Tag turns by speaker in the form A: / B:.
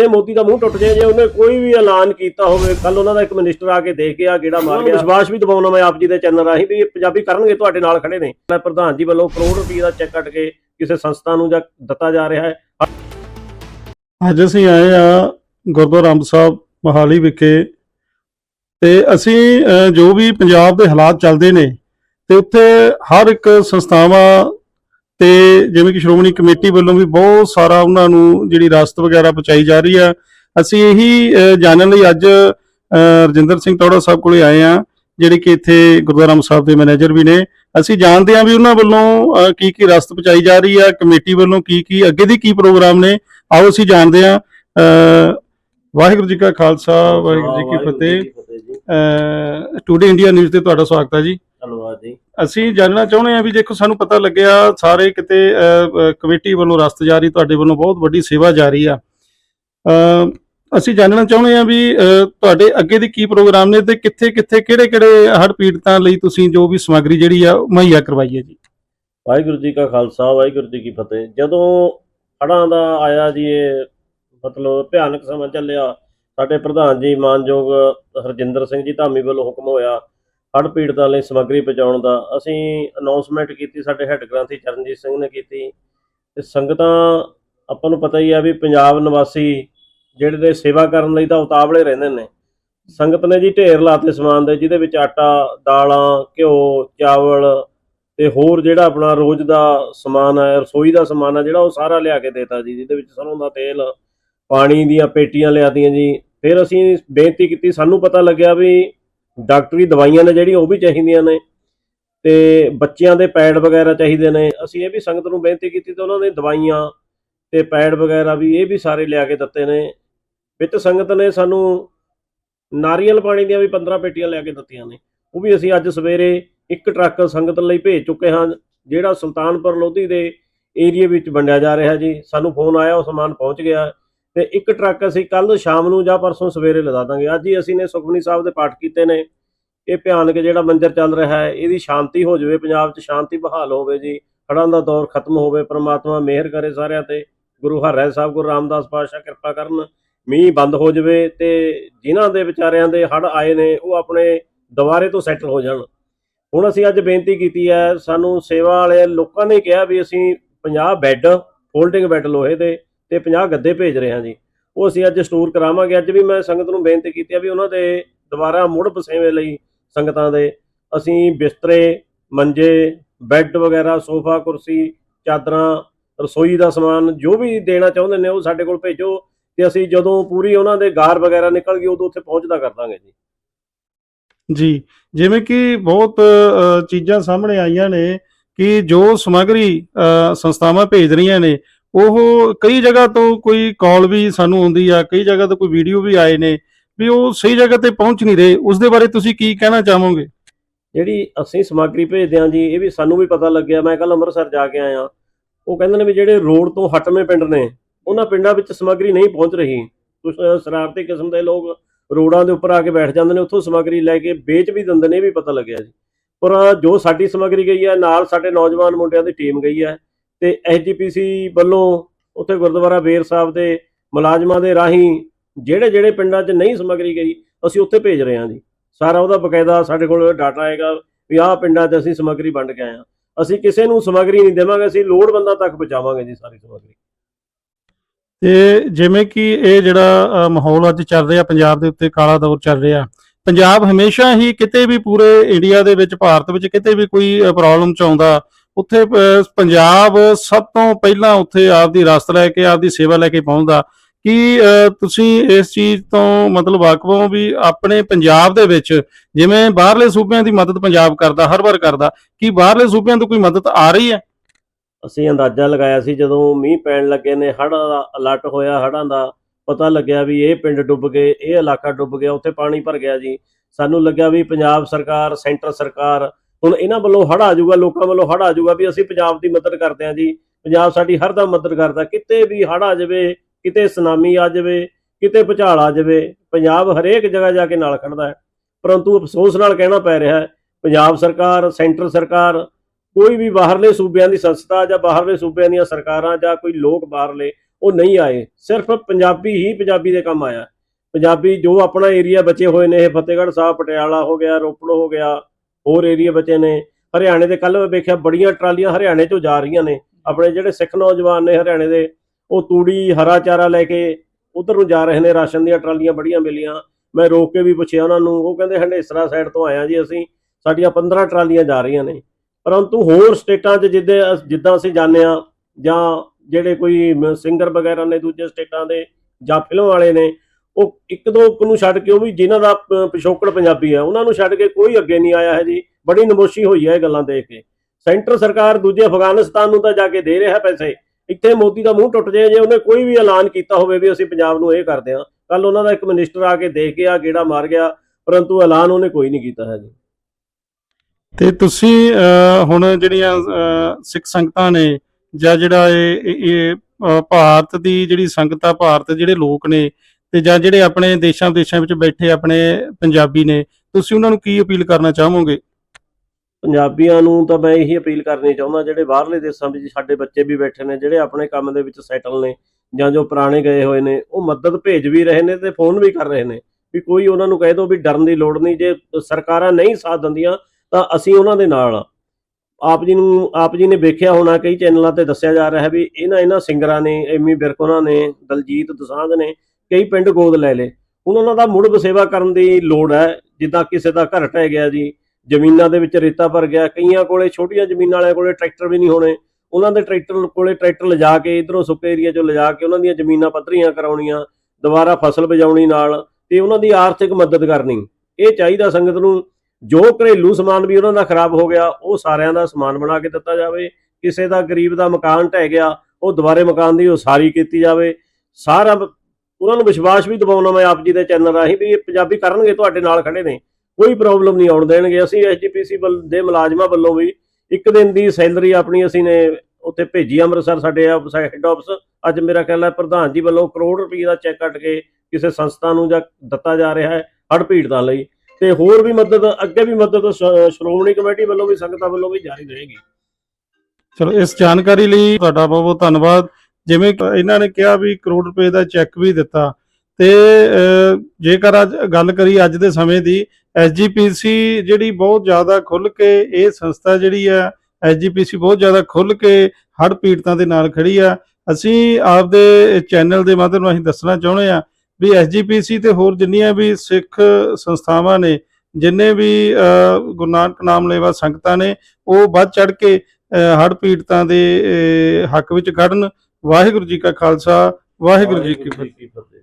A: ਜਿੱਥੇ ਮੋਦੀ ਦਾ ਮੂੰਹ ਟੁੱਟ ਜਾਏ ਜੇ ਉਹਨੇ ਕੋਈ ਵੀ ਐਲਾਨ ਕੀਤਾ ਹੋਵੇ ਕੱਲ ਉਹਨਾਂ ਦਾ ਇੱਕ ਮਿਨਿਸਟਰ ਆ ਕੇ ਦੇਖ ਗਿਆ ਕਿਹੜਾ ਮਾਰ ਗਿਆ ਵਿਸ਼ਵਾਸ ਵੀ ਦਿਵਾਉਣਾ ਮੈਂ ਆਪ ਜੀ ਦੇ ਚੈਨਲ ਰਾਹੀਂ ਵੀ ਪੰਜਾਬੀ ਕਰਨਗੇ ਤੁਹਾਡੇ ਨਾਲ ਖੜੇ ਨੇ ਮੈਂ ਪ੍ਰਧਾਨ ਜੀ ਵੱਲੋਂ ਕਰੋੜ ਰੁਪਏ ਦਾ ਚੈੱਕ ਕੱਟ ਕੇ ਕਿਸੇ ਸੰਸਥਾ ਨੂੰ ਜਾਂ ਦਿੱਤਾ ਜਾ ਰਿਹਾ ਹੈ
B: ਅੱਜ ਅਸੀਂ ਆਏ ਆ ਗੁਰਦੁਆਰਾ ਅੰਬ ਸਾਹਿਬ ਮਹਾਲੀ ਵਿਖੇ ਤੇ ਅਸੀਂ ਜੋ ਵੀ ਪੰਜਾਬ ਦੇ ਹਾਲਾਤ ਚੱਲਦੇ ਨੇ ਤੇ ਉੱਥੇ ਹਰ ਇੱਕ ਸੰਸਥਾਵਾਂ ਤੇ ਜਿਵੇਂ ਕਿ ਸ਼੍ਰੋਮਣੀ ਕਮੇਟੀ ਵੱਲੋਂ ਵੀ ਬਹੁਤ ਸਾਰਾ ਉਹਨਾਂ ਨੂੰ ਜਿਹੜੀ ਰਾਸਤ ਵਗੈਰਾ ਪਹੁੰਚਾਈ ਜਾ ਰਹੀ ਆ ਅਸੀਂ ਇਹੀ ਜਾਣਨ ਲਈ ਅੱਜ ਰਜਿੰਦਰ ਸਿੰਘ ਟੋੜਾ ਸਾਹਿਬ ਕੋਲੇ ਆਏ ਆ ਜਿਹੜੇ ਕਿ ਇੱਥੇ ਗੁਰਦੁਆਰਾ ਸਾਹਿਬ ਦੇ ਮੈਨੇਜਰ ਵੀ ਨੇ ਅਸੀਂ ਜਾਣਦੇ ਆ ਵੀ ਉਹਨਾਂ ਵੱਲੋਂ ਕੀ ਕੀ ਰਸਤ ਪਹੁੰਚਾਈ ਜਾ ਰਹੀ ਆ ਕਮੇਟੀ ਵੱਲੋਂ ਕੀ ਕੀ ਅੱਗੇ ਦੇ ਕੀ ਪ੍ਰੋਗਰਾਮ ਨੇ ਆਓ ਅਸੀਂ ਜਾਣਦੇ ਆ ਵਾਹਿਗੁਰੂ ਜੀ ਕਾ ਖਾਲਸਾ ਵਾਹਿਗੁਰੂ ਜੀ ਕੀ ਫਤਿਹ ਟੂਡੇ ਇੰਡੀਆ ਨਿਊਜ਼ ਤੇ ਤੁਹਾਡਾ ਸਵਾਗਤ ਹੈ ਜੀ ਧੰਨਵਾਦ ਜੀ ਅਸੀਂ ਜਾਣਨਾ ਚਾਹੁੰਦੇ ਆ ਵੀ ਦੇਖੋ ਸਾਨੂੰ ਪਤਾ ਲੱਗਿਆ ਸਾਰੇ ਕਿਤੇ ਕਮੇਟੀ ਵੱਲੋਂ ਰਸਤ ਜਾਰੀ ਤੁਹਾਡੇ ਵੱਲੋਂ ਬਹੁਤ ਵੱਡੀ ਸੇਵਾ ਜਾਰੀ ਆ ਅਸੀਂ ਜਾਣਨਾ ਚਾਹੁੰਦੇ ਆ ਵੀ ਤੁਹਾਡੇ ਅੱਗੇ ਦੇ ਕੀ ਪ੍ਰੋਗਰਾਮ ਨੇ ਤੇ ਕਿੱਥੇ ਕਿੱਥੇ ਕਿਹੜੇ ਕਿਹੜੇ ਹੜ ਪੀੜਤਾਂ ਲਈ ਤੁਸੀਂ ਜੋ ਵੀ ਸਮੱਗਰੀ ਜਿਹੜੀ ਆ ਮਹਈਆ ਕਰਵਾਈ ਹੈ ਜੀ
A: ਵਾਹਿਗੁਰੂ ਜੀ ਕਾ ਖਾਲਸਾ ਵਾਹਿਗੁਰੂ ਜੀ ਕੀ ਫਤਿਹ ਜਦੋਂ ਹੜਾਂ ਦਾ ਆਇਆ ਜੀ ਇਹ ਮਤਲਬ ਭਿਆਨਕ ਸਮਾਂ ਚੱਲਿਆ ਸਾਡੇ ਪ੍ਰਧਾਨ ਜੀ ਮਾਨਯੋਗ ਹਰਜਿੰਦਰ ਸਿੰਘ ਜੀ ਧਾਮੀ ਵੱਲੋਂ ਹੁਕਮ ਹੋਇਆ ਹੜ ਪੀੜਤਾਂ ਲਈ ਸਮੱਗਰੀ ਪਹੁੰਚਾਉਣ ਦਾ ਅਸੀਂ ਅਨਾਉਂਸਮੈਂਟ ਕੀਤੀ ਸਾਡੇ ਹੈੱਡ ਗ੍ਰਾਂਥੀ ਚਰਨਜੀਤ ਸਿੰਘ ਨੇ ਕੀਤੀ ਤੇ ਸੰਗਤਾਂ ਆਪਾਂ ਨੂੰ ਪਤਾ ਹੀ ਆ ਵੀ ਪੰਜਾਬ ਨਿਵਾਸੀ ਜਿਹੜੇ ਦੇ ਸੇਵਾ ਕਰਨ ਲਈ ਤਾਂ ਉਤਾਵਲੇ ਰਹਿੰਦੇ ਨੇ ਸੰਗਤ ਨੇ ਜੀ ਢੇਰ ਲਾਤੇ ਸਮਾਨ ਦੇ ਜਿਹਦੇ ਵਿੱਚ ਆਟਾ ਦਾਲਾਂ ਘਿਓ ਚਾਵਲ ਤੇ ਹੋਰ ਜਿਹੜਾ ਆਪਣਾ ਰੋਜ਼ ਦਾ ਸਮਾਨ ਹੈ ਰਸੋਈ ਦਾ ਸਮਾਨ ਹੈ ਜਿਹੜਾ ਉਹ ਸਾਰਾ ਲਿਆ ਕੇ ਦੇਤਾ ਜੀ ਜਿਹਦੇ ਵਿੱਚ ਸਰੋਂ ਦਾ ਤੇਲ ਪਾਣੀ ਦੀਆਂ ਪੇਟੀਆਂ ਲਿਆਤੀਆਂ ਜੀ ਫਿਰ ਅਸੀਂ ਬੇਨਤੀ ਕੀਤੀ ਸਾਨੂੰ ਪਤਾ ਲੱਗਿਆ ਵੀ ਡਾਕਟਰੀ ਦਵਾਈਆਂ ਨੇ ਜਿਹੜੀਆਂ ਉਹ ਵੀ ਚਾਹੀਦੀਆਂ ਨੇ ਤੇ ਬੱਚਿਆਂ ਦੇ ਪੈਡ ਵਗੈਰਾ ਚਾਹੀਦੇ ਨੇ ਅਸੀਂ ਇਹ ਵੀ ਸੰਗਤ ਨੂੰ ਬੇਨਤੀ ਕੀਤੀ ਤੇ ਉਹਨਾਂ ਨੇ ਦਵਾਈਆਂ ਤੇ ਪੈਡ ਵਗੈਰਾ ਵੀ ਇਹ ਵੀ ਸਾਰੇ ਲਿਆ ਕੇ ਦਿੱਤੇ ਨੇ ਵਿੱਚ ਸੰਗਤ ਨੇ ਸਾਨੂੰ ਨਾਰੀਅਲ ਪਾਣੀ ਦੀਆਂ ਵੀ 15 ਪੇਟੀਆਂ ਲਿਆ ਕੇ ਦਿੱਤੀਆਂ ਨੇ ਉਹ ਵੀ ਅਸੀਂ ਅੱਜ ਸਵੇਰੇ ਇੱਕ ਟਰੱਕ ਸੰਗਤ ਲਈ ਭੇਜ ਚੁੱਕੇ ਹਾਂ ਜਿਹੜਾ ਸੁਲਤਾਨਪੁਰ ਲੋਧੀ ਦੇ ਏਰੀਆ ਵਿੱਚ ਵੰਡਿਆ ਜਾ ਰਿਹਾ ਜੀ ਸਾਨੂੰ ਫੋਨ ਆਇਆ ਉਹ ਸਮਾਨ ਪਹੁੰਚ ਗਿਆ ਤੇ ਇੱਕ ਟਰੱਕ ਅਸੀਂ ਕੱਲ ਸ਼ਾਮ ਨੂੰ ਜਾਂ ਪਰਸੋਂ ਸਵੇਰੇ ਲਦਾ ਦਾਂਗੇ ਅੱਜ ਹੀ ਅਸੀਂ ਨੇ ਸੁਖਮਨੀ ਸਾਹਿਬ ਦੇ ਪਾਠ ਕੀਤੇ ਨੇ ਇਹ ਭਿਆਨਕ ਜਿਹੜਾ ਮੰਜ਼ਰ ਚੱਲ ਰਿਹਾ ਹੈ ਇਹਦੀ ਸ਼ਾਂਤੀ ਹੋ ਜਾਵੇ ਪੰਜਾਬ 'ਚ ਸ਼ਾਂਤੀ ਬਹਾਲ ਹੋਵੇ ਜੀ ਹੜਾਂ ਦਾ ਦੌਰ ਖਤਮ ਹੋਵੇ ਪ੍ਰਮਾਤਮਾ ਮਿਹਰ ਕਰੇ ਸਾਰਿਆਂ ਤੇ ਗੁਰੂ ਹਰਿ ਸਾਹਿਬ ਗੁਰੂ ਰਾਮਦਾਸ ਪਾਤਸ਼ਾਹ ਕਿਰਪਾ ਕਰਨ ਮੀਂਹ ਬੰਦ ਹੋ ਜਾਵੇ ਤੇ ਜਿਨ੍ਹਾਂ ਦੇ ਵਿਚਾਰਿਆਂ ਦੇ ਹੜ ਆਏ ਨੇ ਉਹ ਆਪਣੇ ਦੁਬਾਰੇ ਤੋਂ ਸੈਟਲ ਹੋ ਜਾਣ ਹੁਣ ਅਸੀਂ ਅੱਜ ਬੇਨਤੀ ਕੀਤੀ ਹੈ ਸਾਨੂੰ ਸੇਵਾ ਵਾਲੇ ਲੋਕਾਂ ਨੇ ਕਿਹਾ ਵੀ ਅਸੀਂ 50 ਬੈੱਡ ਫੋਲਡਿੰਗ ਬੈੱਡ ਲੋਹੇ ਦੇ ਤੇ 50 ਗੱਦੇ ਭੇਜ ਰਹੇ ਹਾਂ ਜੀ ਉਹ ਅਸੀਂ ਅੱਜ ਸਟੋਰ ਕਰਾਵਾਂਗੇ ਅੱਜ ਵੀ ਮੈਂ ਸੰਗਤ ਨੂੰ ਬੇਨਤੀ ਕੀਤੀ ਹੈ ਵੀ ਉਹਨਾਂ ਦੇ ਦੁਬਾਰਾ ਮੁੜ ਬਸੇਵੇਂ ਲਈ ਸੰਗਤਾਂ ਦੇ ਅਸੀਂ ਬਿਸਤਰੇ ਮੰਜੇ ਬੈੱਡ ਵਗੈਰਾ ਸੋਫਾ ਕੁਰਸੀ ਚਾਦਰਾਂ ਰਸੋਈ ਦਾ ਸਮਾਨ ਜੋ ਵੀ ਦੇਣਾ ਚਾਹੁੰਦੇ ਨੇ ਉਹ ਸਾਡੇ ਕੋਲ ਭੇਜੋ ਤੇ ਅਸੀਂ ਜਦੋਂ ਪੂਰੀ ਉਹਨਾਂ ਦੇ ਘਰ ਵਗੈਰਾ ਨਿਕਲ ਗਈ ਉਦੋਂ ਉੱਥੇ ਪਹੁੰਚਦਾ ਕਰ ਦਾਂਗੇ ਜੀ
B: ਜੀ ਜਿਵੇਂ ਕਿ ਬਹੁਤ ਚੀਜ਼ਾਂ ਸਾਹਮਣੇ ਆਈਆਂ ਨੇ ਕਿ ਜੋ ਸਮਗਰੀ ਸੰਸਥਾਵਾਂ ਭੇਜ ਰਹੀਆਂ ਨੇ ਉਹ ਕਈ ਜਗ੍ਹਾ ਤੋਂ ਕੋਈ ਕਾਲ ਵੀ ਸਾਨੂੰ ਆਉਂਦੀ ਆ ਕਈ ਜਗ੍ਹਾ ਤੋਂ ਕੋਈ ਵੀਡੀਓ ਵੀ ਆਏ ਨੇ ਵੀ ਉਹ ਸਹੀ ਜਗ੍ਹਾ ਤੇ ਪਹੁੰਚ ਨਹੀਂ ਰਹੇ ਉਸ ਦੇ ਬਾਰੇ ਤੁਸੀਂ ਕੀ ਕਹਿਣਾ ਚਾਹੋਗੇ
A: ਜਿਹੜੀ ਅਸੀਂ ਸਮਾਗਰੀ ਭੇਜਦੇ ਆਂ ਜੀ ਇਹ ਵੀ ਸਾਨੂੰ ਵੀ ਪਤਾ ਲੱਗਿਆ ਮੈਂ ਕੱਲ ਅੰਮ੍ਰਿਤਸਰ ਜਾ ਕੇ ਆਇਆ ਉਹ ਕਹਿੰਦੇ ਨੇ ਵੀ ਜਿਹੜੇ ਰੋਡ ਤੋਂ ਹਟਵੇਂ ਪਿੰਡ ਨੇ ਉਹਨਾਂ ਪਿੰਡਾਂ ਵਿੱਚ ਸਮਾਗਰੀ ਨਹੀਂ ਪਹੁੰਚ ਰਹੀ ਕੁਝ ਸਰਾਰਤੀ ਕਿਸਮ ਦੇ ਲੋਕ ਰੋਡਾਂ ਦੇ ਉੱਪਰ ਆ ਕੇ ਬੈਠ ਜਾਂਦੇ ਨੇ ਉੱਥੋਂ ਸਮਾਗਰੀ ਲੈ ਕੇ ਵੇਚ ਵੀ ਦਿੰਦੇ ਨੇ ਇਹ ਵੀ ਪਤਾ ਲੱਗਿਆ ਜੀ ਪਰ ਜੋ ਸਾਡੀ ਸਮਾਗਰੀ ਗਈ ਹੈ ਨਾਲ ਸਾਡੇ ਨੌਜਵਾਨ ਮੁੰਡਿਆਂ ਦੀ ਟੀਮ ਗਈ ਹੈ ਤੇ ਐਸਜੀਪੀਸੀ ਵੱਲੋਂ ਉੱਥੇ ਗੁਰਦੁਆਰਾ ਬੇਰ ਸਾਹਿਬ ਦੇ ਮੁਲਾਜ਼ਮਾਂ ਦੇ ਰਾਹੀਂ ਜਿਹੜੇ ਜਿਹੜੇ ਪਿੰਡਾਂ 'ਚ ਨਹੀਂ ਸਮਗਰੀ ਗਈ ਅਸੀਂ ਉੱਥੇ ਭੇਜ ਰਹੇ ਹਾਂ ਜੀ ਸਾਰਾ ਉਹਦਾ ਬਕਾਇਦਾ ਸਾਡੇ ਕੋਲ ਡਾਟਾ ਆਏਗਾ ਵੀ ਆਹ ਪਿੰਡਾਂ 'ਚ ਅਸੀਂ ਸਮਗਰੀ ਵੰਡ ਕੇ ਆਏ ਹਾਂ ਅਸੀਂ ਕਿਸੇ ਨੂੰ ਸਮਗਰੀ ਨਹੀਂ ਦੇਵਾਂਗੇ ਅਸੀਂ ਲੋੜਵੰਦਾਂ ਤੱਕ ਪਹੁੰਚਾਵਾਂਗੇ ਜੀ ਸਾਰੀ ਸਮਗਰੀ
B: ਤੇ ਜਿਵੇਂ ਕਿ ਇਹ ਜਿਹੜਾ ਮਾਹੌਲ ਅੱਜ ਚੱਲ ਰਿਹਾ ਪੰਜਾਬ ਦੇ ਉੱਤੇ ਕਾਲਾ ਦੌਰ ਚੱਲ ਰਿਹਾ ਪੰਜਾਬ ਹਮੇਸ਼ਾ ਹੀ ਕਿਤੇ ਵੀ ਪੂਰੇ ਇੰਡੀਆ ਦੇ ਵਿੱਚ ਭਾਰਤ ਵਿੱਚ ਕਿਤੇ ਵੀ ਕੋਈ ਪ੍ਰੋਬਲਮ ਚ ਆਉਂਦਾ ਉੱਥੇ ਪੰਜਾਬ ਸਭ ਤੋਂ ਪਹਿਲਾਂ ਉੱਥੇ ਆਪਦੀ ਰਸਤ ਲੈ ਕੇ ਆਪਦੀ ਸੇਵਾ ਲੈ ਕੇ ਪਹੁੰਚਦਾ ਕਿ ਤੁਸੀਂ ਇਸ ਚੀਜ਼ ਤੋਂ ਮਤਲਬ ਵਾਕਫ ਹੋ ਵੀ ਆਪਣੇ ਪੰਜਾਬ ਦੇ ਵਿੱਚ ਜਿਵੇਂ ਬਾਹਰਲੇ ਸੂਬਿਆਂ ਦੀ ਮਦਦ ਪੰਜਾਬ ਕਰਦਾ ਹਰ ਵਾਰ ਕਰਦਾ ਕਿ ਬਾਹਰਲੇ ਸੂਬਿਆਂ ਤੋਂ ਕੋਈ ਮਦਦ ਆ ਰਹੀ ਹੈ
A: ਅਸੀਂ ਅੰਦਾਜ਼ਾ ਲਗਾਇਆ ਸੀ ਜਦੋਂ ਮੀਂਹ ਪੈਣ ਲੱਗੇ ਨੇ ਹੜ੍ਹਾਂ ਦਾ ਅਲਰਟ ਹੋਇਆ ਹੜ੍ਹਾਂ ਦਾ ਪਤਾ ਲੱਗਿਆ ਵੀ ਇਹ ਪਿੰਡ ਡੁੱਬ ਗਏ ਇਹ ਇਲਾਕਾ ਡੁੱਬ ਗਿਆ ਉੱਥੇ ਪਾਣੀ ਭਰ ਗਿਆ ਜੀ ਸਾਨੂੰ ਲੱਗਿਆ ਵੀ ਪੰਜਾਬ ਸਰਕਾਰ ਸੈਂਟਰ ਸਰਕਾਰ ਹੁਣ ਇਹਨਾਂ ਵੱਲੋਂ ਹੜਾ ਆ ਜਾਊਗਾ ਲੋਕਾਂ ਵੱਲੋਂ ਹੜਾ ਆ ਜਾਊਗਾ ਵੀ ਅਸੀਂ ਪੰਜਾਬ ਦੀ ਮਦਦ ਕਰਦੇ ਆਂ ਜੀ ਪੰਜਾਬ ਸਾਡੀ ਹਰ ਦਾ ਮਦਦ ਕਰਦਾ ਕਿਤੇ ਵੀ ਹੜਾ ਆ ਜਾਵੇ ਕਿਤੇ ਸੁਨਾਮੀ ਆ ਜਾਵੇ ਕਿਤੇ ਭੁਚਾਲ ਆ ਜਾਵੇ ਪੰਜਾਬ ਹਰੇਕ ਜਗ੍ਹਾ ਜਾ ਕੇ ਨਾਲ ਖੜਦਾ ਹੈ ਪਰੰਤੂ ਅਫਸੋਸ ਨਾਲ ਕਹਿਣਾ ਪੈ ਰਿਹਾ ਹੈ ਪੰਜਾਬ ਸਰਕਾਰ ਸੈਂਟਰ ਸਰਕਾਰ ਕੋਈ ਵੀ ਬਾਹਰਲੇ ਸੂਬਿਆਂ ਦੀ ਸੰਸਥਾ ਜਾਂ ਬਾਹਰਲੇ ਸੂਬਿਆਂ ਦੀਆਂ ਸਰਕਾਰਾਂ ਜਾਂ ਕੋਈ ਲੋਕ ਬਾਹਰਲੇ ਉਹ ਨਹੀਂ ਆਏ ਸਿਰਫ ਪੰਜਾਬੀ ਹੀ ਪੰਜਾਬੀ ਦੇ ਕੰਮ ਆਇਆ ਪੰਜਾਬੀ ਜੋ ਆਪਣਾ ਏਰੀਆ ਬਚੇ ਹੋਏ ਨੇ ਇਹ ਫਤਿਹਗੜ੍ਹ ਸਾਹਿਬ ਪਟਿਆਲਾ ਹੋ ਗਿਆ ਰੋਪੜ ਹੋ ਗਿਆ ਹੋਰ ਏਰੀਆ ਬਚੇ ਨੇ ਹਰਿਆਣੇ ਦੇ ਕੱਲ ਵੇਖਿਆ ਬੜੀਆਂ ਟਰਾਲੀਆਂ ਹਰਿਆਣੇ ਤੋਂ ਜਾ ਰਹੀਆਂ ਨੇ ਆਪਣੇ ਜਿਹੜੇ ਸਿੱਖ ਨੌਜਵਾਨ ਨੇ ਹਰਿਆਣੇ ਦੇ ਉਹ ਤੂੜੀ ਹਰਾ ਚਾਰਾ ਲੈ ਕੇ ਉਧਰ ਨੂੰ ਜਾ ਰਹੇ ਨੇ ਰਾਸ਼ਨ ਦੀਆਂ ਟਰਾਲੀਆਂ ਬੜੀਆਂ ਮਿਲੀਆਂ ਮੈਂ ਰੋਕ ਕੇ ਵੀ ਪੁੱਛਿਆ ਉਹਨਾਂ ਨੂੰ ਉਹ ਕਹਿੰਦੇ ਹੰਡੇਸਰਾ ਸਾਈਡ ਤੋਂ ਆਇਆ ਜੀ ਅਸੀਂ ਸਾਡੀਆਂ 15 ਟਰਾਲੀਆਂ ਜਾ ਰਹੀਆਂ ਨੇ ਪਰੰਤੂ ਹੋਰ ਸਟੇਟਾਂ 'ਚ ਜਿੱਦੇ ਜਿੱਦਾਂ ਅਸੀਂ ਜਾਣੇ ਆ ਜਾਂ ਜਿਹੜੇ ਕੋਈ ਸਿੰਗਰ ਵਗੈਰਾ ਨੇ ਦੂਜੇ ਸਟੇਟਾਂ ਦੇ ਜਾਂ ਫਿਲਮ ਵਾਲੇ ਨੇ ਉਹ ਇੱਕ ਦੋ ਇੱਕ ਨੂੰ ਛੱਡ ਕੇ ਉਹ ਵੀ ਜਿਨ੍ਹਾਂ ਦਾ ਪਿਛੋਕੜ ਪੰਜਾਬੀ ਆ ਉਹਨਾਂ ਨੂੰ ਛੱਡ ਕੇ ਕੋਈ ਅੱਗੇ ਨਹੀਂ ਆਇਆ ਹੈ ਜੀ ਬੜੀ ਨਮੋਸ਼ੀ ਹੋਈ ਹੈ ਇਹ ਗੱਲਾਂ ਦੇਖ ਕੇ ਸੈਂਟਰ ਸਰਕਾਰ ਦੂਜੇ ਅਫਗਾਨਿਸਤਾਨ ਨੂੰ ਤਾਂ ਜਾ ਕੇ ਦੇ ਰਿਹਾ ਪੈਸੇ ਇੱਥੇ ਮੋਦੀ ਦਾ ਮੂੰਹ ਟੁੱਟ ਜਾਏ ਜੇ ਉਹਨੇ ਕੋਈ ਵੀ ਐਲਾਨ ਕੀਤਾ ਹੋਵੇ ਵੀ ਅਸੀਂ ਪੰਜਾਬ ਨੂੰ ਇਹ ਕਰਦੇ ਹਾਂ ਕੱਲ ਉਹਨਾਂ ਦਾ ਇੱਕ ਮਿਨਿਸਟਰ ਆ ਕੇ ਦੇਖ ਗਿਆ ਗੇੜਾ ਮਾਰ ਗਿਆ ਪਰੰਤੂ ਐਲਾਨ ਉਹਨੇ ਕੋਈ ਨਹੀਂ ਕੀਤਾ ਹੈ ਜੀ
B: ਤੇ ਤੁਸੀਂ ਹੁਣ ਜਿਹੜੀਆਂ ਸਿੱਖ ਸੰਗਤਾਂ ਨੇ ਜਾਂ ਜਿਹੜਾ ਇਹ ਭਾਰਤ ਦੀ ਜਿਹੜੀ ਸੰਗਤਾਂ ਭਾਰਤ ਜਿਹੜੇ ਲੋਕ ਨੇ ਤੇ ਜਾਂ ਜਿਹੜੇ ਆਪਣੇ ਦੇਸ਼ਾਂ ਦੇਸ਼ਾਂ ਵਿੱਚ ਬੈਠੇ ਆਪਣੇ ਪੰਜਾਬੀ ਨੇ ਤੁਸੀਂ ਉਹਨਾਂ ਨੂੰ ਕੀ ਅਪੀਲ ਕਰਨਾ ਚਾਹੋਗੇ
A: ਪੰਜਾਬੀਆਂ ਨੂੰ ਤਾਂ ਮੈਂ ਇਹੀ ਅਪੀਲ ਕਰਨੀ ਚਾਹੁੰਦਾ ਜਿਹੜੇ ਬਾਹਰਲੇ ਦੇਸ਼ਾਂ ਵਿੱਚ ਸਾਡੇ ਬੱਚੇ ਵੀ ਬੈਠੇ ਨੇ ਜਿਹੜੇ ਆਪਣੇ ਕੰਮ ਦੇ ਵਿੱਚ ਸੈਟਲ ਨੇ ਜਾਂ ਜੋ ਪੁਰਾਣੇ ਗਏ ਹੋਏ ਨੇ ਉਹ ਮਦਦ ਭੇਜ ਵੀ ਰਹੇ ਨੇ ਤੇ ਫੋਨ ਵੀ ਕਰ ਰਹੇ ਨੇ ਵੀ ਕੋਈ ਉਹਨਾਂ ਨੂੰ ਕਹਿ ਦੋ ਵੀ ਡਰਨ ਦੀ ਲੋੜ ਨਹੀਂ ਜੇ ਸਰਕਾਰਾਂ ਨਹੀਂ ਸਾਥ ਦਿੰਦੀਆਂ ਤਾਂ ਅਸੀਂ ਉਹਨਾਂ ਦੇ ਨਾਲ ਆਪ ਜੀ ਨੂੰ ਆਪ ਜੀ ਨੇ ਵੇਖਿਆ ਹੋਣਾ ਕਈ ਚੈਨਲਾਂ ਤੇ ਦੱਸਿਆ ਜਾ ਰਿਹਾ ਹੈ ਵੀ ਇਹਨਾਂ ਇਹਨਾਂ ਸਿੰਗਰਾਂ ਨੇ ਐਮੀ ਉਹਨਾਂ ਨੇ ਦਲਜੀਤ ਦਸਾਂਝ ਨੇ ਕਈ ਪਿੰਡ ਗੋਦ ਲੈ ਲਏ ਹੁਣ ਉਹਨਾਂ ਦਾ ਮੁੜ ਬਸੇਵਾ ਕਰਨ ਦੀ ਲੋੜ ਹੈ ਜਿੱਦਾਂ ਕਿਸੇ ਦਾ ਘਰ ਟਹਿ ਗਿਆ ਜੀ ਜ਼ਮੀਨਾਂ ਦੇ ਵਿੱਚ ਰੇਤਾ ਭਰ ਗਿਆ ਕਈਆਂ ਕੋਲੇ ਛੋਟੀਆਂ ਜ਼ਮੀਨਾਂ ਵਾਲਿਆਂ ਕੋਲੇ ਟਰੈਕਟਰ ਵੀ ਨਹੀਂ ਹੋਣੇ ਉਹਨਾਂ ਦੇ ਟਰੈਕਟਰ ਕੋਲੇ ਟਰੈਕਟਰ ਲਿਜਾ ਕੇ ਇਧਰੋਂ ਸੁੱਕੇ ਏਰੀਆ ਚੋਂ ਲਿਜਾ ਕੇ ਉਹਨਾਂ ਦੀਆਂ ਜ਼ਮੀਨਾਂ ਪੱਧਰੀਆਂ ਕਰਾਉਣੀਆਂ ਦੁਬਾਰਾ ਫਸਲ ਬਜਾਉਣੀ ਨਾਲ ਤੇ ਉਹਨਾਂ ਦੀ ਆਰਥਿਕ ਮਦਦ ਕਰਨੀ ਇਹ ਚਾਹੀਦਾ ਸੰਗਤ ਨੂੰ ਜੋ ਘਰੇਲੂ ਸਮਾਨ ਵੀ ਉਹਨਾਂ ਦਾ ਖਰਾਬ ਹੋ ਗਿਆ ਉਹ ਸਾਰਿਆਂ ਦਾ ਸਮਾਨ ਬਣਾ ਕੇ ਦਿੱਤਾ ਜਾਵੇ ਕਿਸੇ ਦਾ ਗਰੀਬ ਦਾ ਮਕਾਨ ਢਹਿ ਗਿਆ ਉਹ ਦੁਬਾਰੇ ਮਕਾਨ ਦੀ ਉਸਾਰੀ ਕੀਤੀ ਜਾਵੇ ਸਾਰਾ ਉਹਨਾਂ ਨੂੰ ਵਿਸ਼ਵਾਸ ਵੀ ਦਿਵਾਉਣਾ ਮੈਂ ਆਪ ਜੀ ਦੇ ਚੈਨਲ ਰਾਹੀਂ ਵੀ ਇਹ ਪੰਜਾਬੀ ਕਰਨਗੇ ਤੁਹਾਡੇ ਨਾਲ ਖੜੇ ਨੇ ਕੋਈ ਪ੍ਰੋਬਲਮ ਨਹੀਂ ਆਉਣ ਦੇਣਗੇ ਅਸੀਂ ਐਸਜੀਪੀਸੀ ਦੇ ਮੁਲਾਜ਼ਮਾਂ ਵੱਲੋਂ ਵੀ ਇੱਕ ਦਿਨ ਦੀ ਸੈਲਰੀ ਆਪਣੀ ਅਸੀਂ ਨੇ ਉੱਥੇ ਭੇਜੀ ਅੰਮ੍ਰਿਤਸਰ ਸਾਡੇ ਹੈੱਡ ਆਫਿਸ ਅੱਜ ਮੇਰਾ ਕਹਿਣਾ ਪ੍ਰਧਾਨ ਜੀ ਵੱਲੋਂ ਕਰੋੜ ਰੁਪਏ ਦਾ ਚੈੱਕ ਕੱਟ ਕੇ ਕਿਸੇ ਸੰਸਥਾ ਨੂੰ ਜਾਂ ਦਿੱਤਾ ਜਾ ਰਿਹਾ ਹੈ ਹੜ ਦਾ ਲਈ ਤੇ ਹੋਰ ਵੀ ਮਦਦ ਅੱਗੇ ਵੀ ਮਦਦ ਸ਼੍ਰੋਮਣੀ ਕਮੇਟੀ ਵੱਲੋਂ ਵੀ ਸੰਗਤਾਂ ਵੱਲੋਂ ਵੀ ਜਾਰੀ ਰਹੇਗੀ
B: ਚਲੋ ਇਸ ਜਾਣਕਾਰੀ ਲਈ ਤੁਹਾਡਾ ਬਹੁਤ ਬਹੁਤ ਧੰਨਵਾਦ ਜਿਵੇਂ ਇਹਨਾਂ ਨੇ ਕਿਹਾ ਵੀ ਕਰੋੜ ਰੁਪਏ ਦਾ ਚੈੱਕ ਵੀ ਦਿੱਤਾ ਤੇ ਜੇਕਰ ਅੱਜ ਗੱਲ ਕਰੀ ਅੱਜ ਦੇ ਸਮੇਂ ਦੀ ਐਸਜੀਪੀਸੀ ਜਿਹੜੀ ਬਹੁਤ ਜ਼ਿਆਦਾ ਖੁੱਲ ਕੇ ਇਹ ਸੰਸਥਾ ਜਿਹੜੀ ਹੈ ਐਸਜੀਪੀਸੀ ਬਹੁਤ ਜ਼ਿਆਦਾ ਖੁੱਲ ਕੇ ਹੜ ਪੀੜਤਾਂ ਦੇ ਨਾਲ ਖੜੀ ਆ ਅਸੀਂ ਆਪਦੇ ਚੈਨਲ ਦੇ ਮਾਧਿਅਮ ਅਸੀਂ ਦੱਸਣਾ ਚਾਹੁੰਦੇ ਆ ਵੀ ਐਸਜੀਪੀਸੀ ਤੇ ਹੋਰ ਜਿੰਨੀਆਂ ਵੀ ਸਿੱਖ ਸੰਸਥਾਵਾਂ ਨੇ ਜਿੰਨੇ ਵੀ ਗੁਰਨਾਨਕ ਨਾਮ ਲੈਵਾ ਸੰਗਤਾਂ ਨੇ ਉਹ ਵੱਧ ਚੜ ਕੇ ਹੜ ਪੀੜਤਾਂ ਦੇ ਹੱਕ ਵਿੱਚ ਖੜਨ ਵਾਹਿਗੁਰੂ ਜੀ ਕਾ ਖਾਲਸਾ ਵਾਹਿਗੁਰੂ ਜੀ ਕੀ ਫਤਿਹ